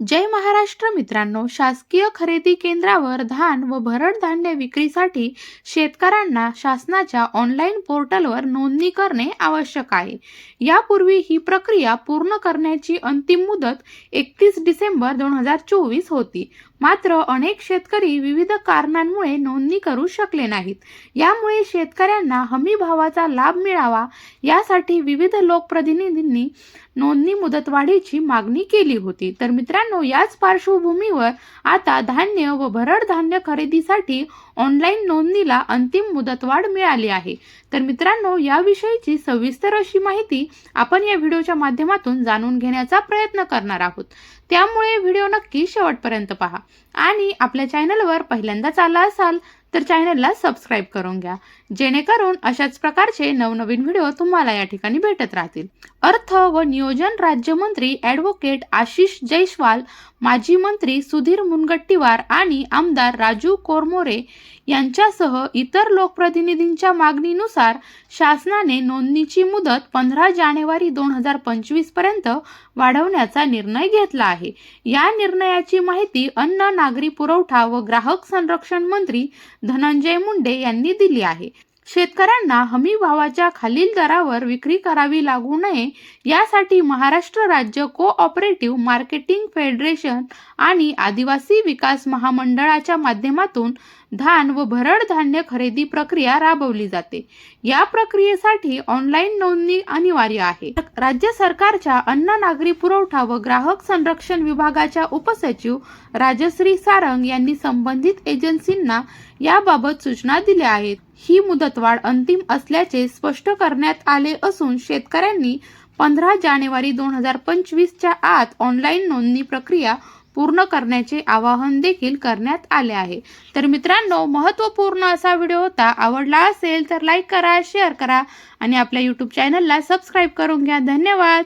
जय महाराष्ट्र मित्रांनो शासकीय खरेदी केंद्रावर धान व भरड धान्य विक्रीसाठी शेतकऱ्यांना शासनाच्या ऑनलाईन पोर्टलवर नोंदणी करणे आवश्यक आहे. यापूर्वी ही प्रक्रिया पूर्ण करण्याची अंतिम मुदत एकतीस डिसेंबर दोन हजार चोवीस होती. मात्र अनेक शेतकरी विविध कारणांमुळे नोंदणी करू शकले नाहीत. यामुळे शेतकऱ्यांना हमी भावाचा लाभ मिळावा यासाठी विविध लोकप्रतिनिधींनी नोंदणी मुदतवाढीची मागणी केली होती. तर मित्रांनो याच पार्श्वभूमीवर आता धान्य व भरड धान्य खरेदीसाठी ऑनलाईन नोंदणीला अंतिम मुदतवाढ मिळाली आहे. तर मित्रांनो याविषयीची सविस्तर अशी माहिती आपण या व्हिडिओच्या माध्यमातून जाणून घेण्याचा प्रयत्न करणार आहोत. त्यामुळे व्हिडिओ नक्की शेवटपर्यंत पहा. आणि आपल्या चॅनलवर पहिल्यांदाच आला असाल तर चॅनलला सबस्क्राईब करून घ्या. जेणेकरून अशाच प्रकारचे नवनवीन व्हिडिओ तुम्हाला या ठिकाणी भेटत राहतील. अर्थ व नियोजन राज्यमंत्री ॲडव्होकेट आशिष जयस्वाल माजी मंत्री सुधीर मुनगट्टीवार आणि आमदार राजू कोरमोरे यांच्यासह इतर लोकप्रतिनिधींच्या मागणीनुसार शासनाने नोंदणीची मुदत पंधरा जानेवारी दोन हजार पंचवीसपर्यंत वाढवण्याचा निर्णय घेतला आहे. या निर्णयाची माहिती अन्न नागरी पुरवठा व ग्राहक संरक्षण मंत्री धनंजय मुंडे यांनी दिली आहे. शेतकऱ्यांना हमी भावाच्या खालील दरावर विक्री करावी लागू नये यासाठी महाराष्ट्र राज्य कोऑपरेटिव्ह मार्केटिंग फेडरेशन आणि आदिवासी विकास महामंडळाच्या माध्यमातून धान व भरड धान्य खरेदी प्रक्रिया राबवली जाते. या प्रक्रियेसाठी ऑनलाईन नोंदणी अनिवार्य आहे. राज्य सरकारच्या अन्न नागरी पुरवठा व ग्राहक संरक्षण विभागाच्या उपसचिव राजश्री सारंग यांनी संबंधित एजन्सींना याबाबत सूचना दिल्या आहेत. ही मुदतवाढ अंतिम असल्याचे स्पष्ट करण्यात आले असून शेतकऱ्यांनी पंधरा जानेवारी दोन हजार पंचवीसच्या आत ऑनलाईन नोंदणी प्रक्रिया पूर्ण करण्याचे आवाहन देखील करण्यात आले आहे. तर मित्रांनो महत्त्वपूर्ण असा व्हिडिओ होता आवडला असेल तर लाईक करा शेअर करा आणि आपल्या यूट्यूब चॅनलला सबस्क्राईब करून घ्या. धन्यवाद!